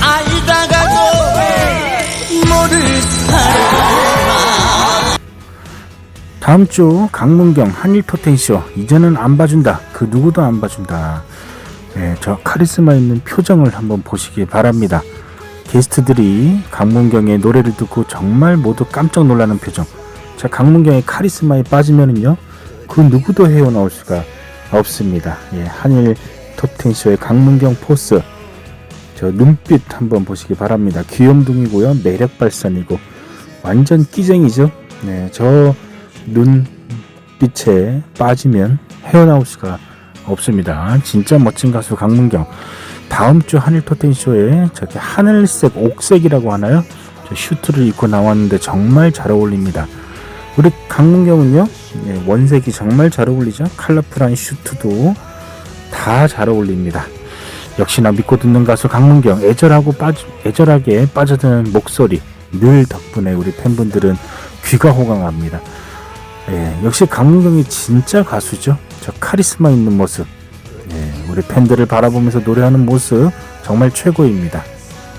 알다가도 모를 다음 주 강문경 한일 토텐쇼. 이제는 안 봐준다. 그 누구도 안 봐준다. 네, 저 카리스마 있는 표정을 한번 보시기 바랍니다. 게스트들이 강문경의 노래를 듣고 정말 모두 깜짝 놀라는 표정. 자 강문경의 카리스마에 빠지면은요 그 누구도 헤어나올 수가 없습니다. 예, 한일 토텐쇼의 강문경 포스 저 눈빛 한번 보시기 바랍니다 귀염둥이고요 매력 발산이고 완전 끼쟁이죠 네, 저 눈빛에 빠지면 헤어나올 수가 없습니다. 진짜 멋진 가수 강문경. 다음 주 한일 토텐 쇼에 저렇게 하늘색, 옥색이라고 하나요? 저 슈트를 입고 나왔는데 정말 잘 어울립니다. 우리 강문경은요, 예, 원색이 정말 잘 어울리죠? 컬러풀한 슈트도 다 잘 어울립니다. 역시나 믿고 듣는 가수 강문경, 애절하고 빠져, 애절하게 빠져드는 목소리, 늘 덕분에 우리 팬분들은 귀가 호강합니다. 예, 역시 강문경이 진짜 가수죠. 저 카리스마 있는 모습. 예, 우리 팬들을 바라보면서 노래하는 모습 정말 최고입니다.